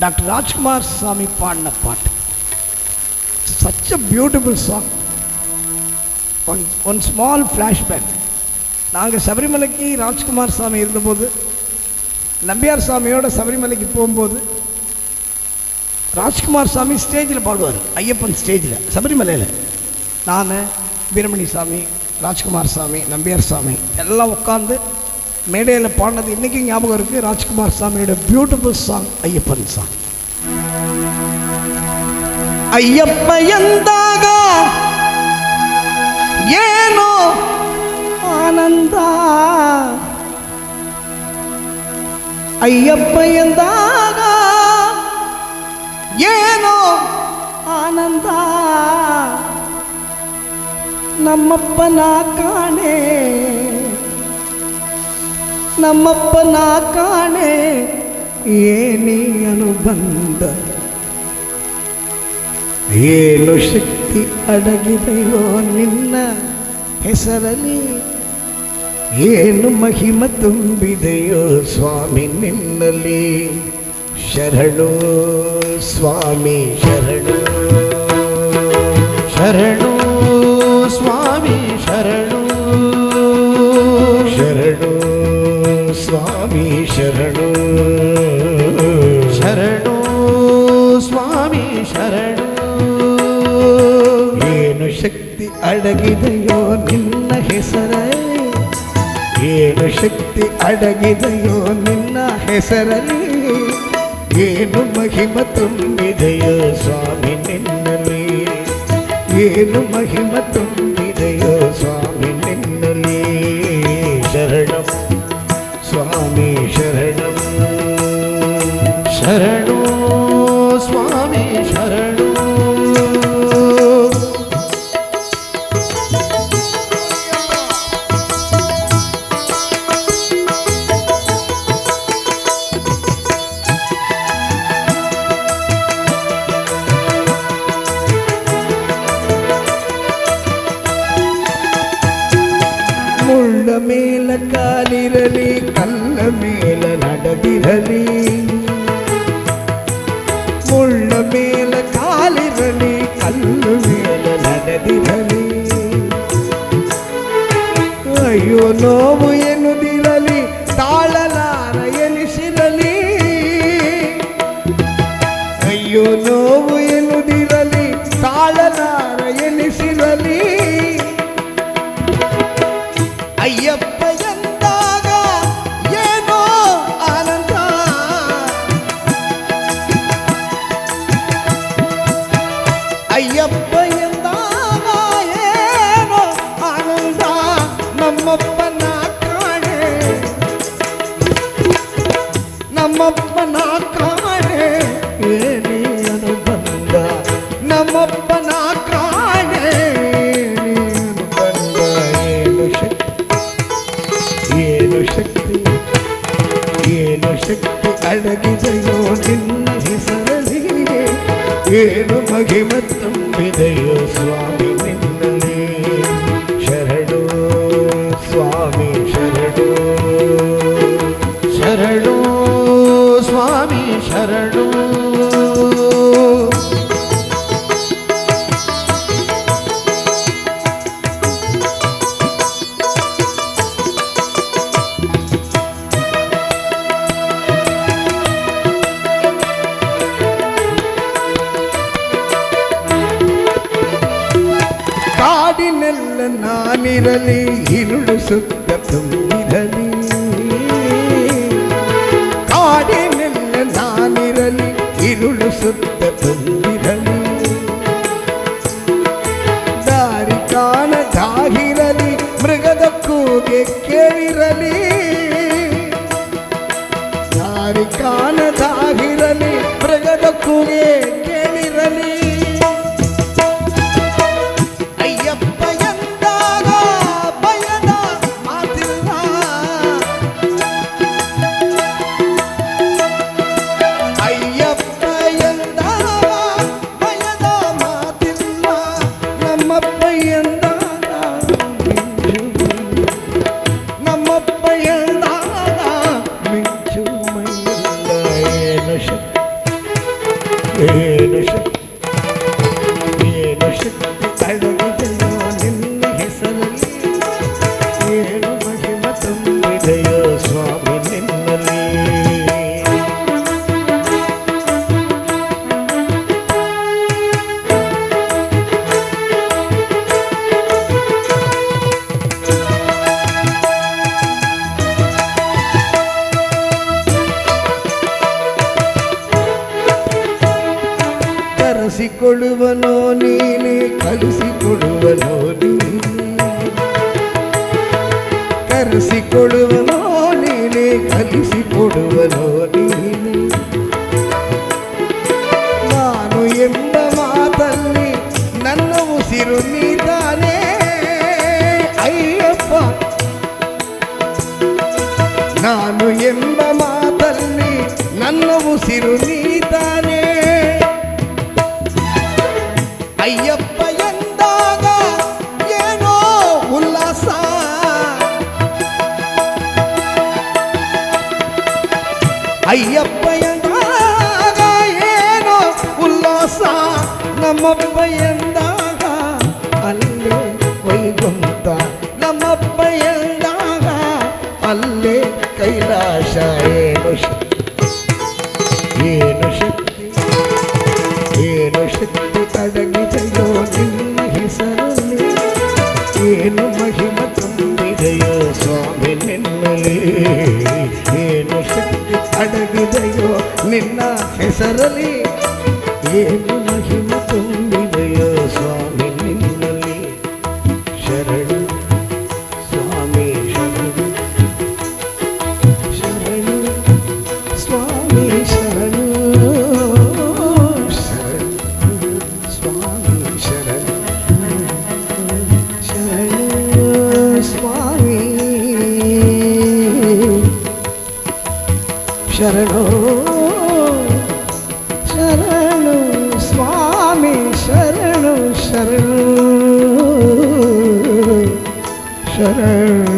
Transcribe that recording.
Doctor Rajkumar சாமி பாடின பாட்டு. Such a beautiful song one one small flashback நாங்கள் சபரிமலைக்கு ராஜ்குமார் சாமி இருந்தபோது நம்பியார் சாமியோட சபரிமலைக்கு போகும்போது ராஜ்குமார் சாமி ஸ்டேஜில் பாடுவார் ஐயப்பன் ஸ்டேஜில் சபரிமலையில். நான் வீரமணி சாமி ராஜ்குமார் சாமி நம்பியார் சாமி எல்லாம் உட்காந்து மேடையில் பாடினது இன்றைக்கும் ஞாபகம் இருக்குது ராஜ்குமார் சாமியோட beautiful song Ayyappan song Ayyappa ಎಂದಾಗ ಏನೋ ಆನಂದ ಅಯ್ಯಪ್ಪ ಎಂದಾಗ ಏನೋ ಆನಂದ ನಮ್ಮಪ್ಪನ ಕಾಣೆ ನಮ್ಮಪ್ಪನ ಕಾಣೆ ಏನೇ ಅನುಬಂಧ. ಏನು ಶಕ್ತಿ ಅಡಗಿದೆಯೋ ನಿನ್ನ ಹೆಸರಲ್ಲಿ? ಏನು ಮಹಿಮ ತುಂಬಿದೆಯೋ ಸ್ವಾಮಿ ನಿನ್ನಲ್ಲಿ? ಶರಣು ಸ್ವಾಮಿ, ಶರಣು. ಶರಣು ಸ್ವಾಮಿ, ಶರಣು. ಶರಣು ಸ್ವಾಮಿ ಶರಣು. ಶರಣು ಸ್ವಾಮಿ ಶರಣು. ಏನು ಶಕ್ತಿ ಅಡಗಿದೆಯೋ ನಿನ್ನ ಹೆಸರೇ? ಏನು ಶಕ್ತಿ ಅಡಗಿದೆಯೋ ನಿನ್ನ ಹೆಸರಲ್ಲಿ ಏನು ಮಹಿಮ ತುಂಬಿದೆಯೋ ಸ್ವಾಮಿ ನಿನ್ನಲ್ಲಿ? ಏನು ಮಹಿಮ ತುಂಬಿದೆಯೋ ಸ್ವಾಮಿ ನಿನ್ನಲ್ಲಿ? ಶರಣಂ में ಮುಳ್ಳ ಮೇಲ ಕಾಲಿರಲಿ ಕಲ್ಲ ಮೇಲ ನಡೆದಿರಲಿ ಮುಳ್ಳ ಮೇಲ ಕಾಲಿರಲಿ ಕಲ್ಲು ಮೇಲ ನಡೆದಿರಲಿ ಅಯ್ಯೋ ನೋವು ನಮ್ಮಪ್ಪನ ಕಾಣೆ ನಮ್ಮಪ್ಪನ ಕಾಣೆ ಏನೇ ಅನುಬಂಧ. ಕಾಣೆ ಏನೇ ಶಕ್ತಿ? ಏನು ಶಕ್ತಿ? ಏನು ಏನು ಮಹಿಮ ತುಂಬಿದೆಯೋ ಸ್ವಾಮಿ? ನಾನಿರಲಿ, ಇರುಳು ಸುತ್ತ ತುಂಬಿರಲಿ. ಕಾಡಿನೆಲ್ಲ ನಾನಿರಲಿ, ಇರುಳು ಸುತ್ತ ತುಂಬಿರಲಿ. ದಾರಿ ಕಾಣದಾಗಿರಲಿ ಮೃಗದ ಕೂಗೆ ಕೇಳಿರಲಿ. ದಾರಿ ಕಾಣದಾಗಿರಲಿ ಮೃಗದ ಕೂಗೆ এসে ಕರೆಸಿಕೊಳ್ಳುವನೋ ನೀನೆ, ಕಲಿಸಿಕೊಡುವನೋ ನೀನೆ. ಕರೆಸಿಕೊಡುವನೋ ನೀನೆ, ಕಲಿಸಿಕೊಡುವನೋ ನೀನೆ. ನಾನು ಎಂಬ ಮಾತಲ್ಲಿ ನನ್ನ ಉಸಿರು ನೀತಾನೆ. ಅಯ್ಯಪ್ಪ, ನಾನು ಎಂಬ ಮಾತಲ್ಲಿ ನನ್ನ ಉಸಿರು ನೀತಾನೆ. ஐயப்ப எந்தாக ஏனோ உல்லாச? ஐயப்ப எந்தாக ஏனோ உல்லாச? நம்மப்ப எந்தாக அல்லே வைகுந்த நம்மப்ப எந்தாக அல்லே கைலாச ஏனுஷ ನಿನ್ನ ಹೆಸರಲ್ಲಿ ಏನು ಮಹಿಮ ತುಂಬಿದೆಯೋ ಸ್ವಾಮಿ ನಿನ್ನಲ್ಲಿ ಶರಣು ಸ್ವಾಮಿ ಶರಣು ಶರಣು ಸ್ವಾಮಿ ಶರಣು ಶರಣು ಸ್ವಾಮಿ ಶರಣು ಶರಣು ಸ್ವಾಮಿ ಶರಣು ಶರಣು शरण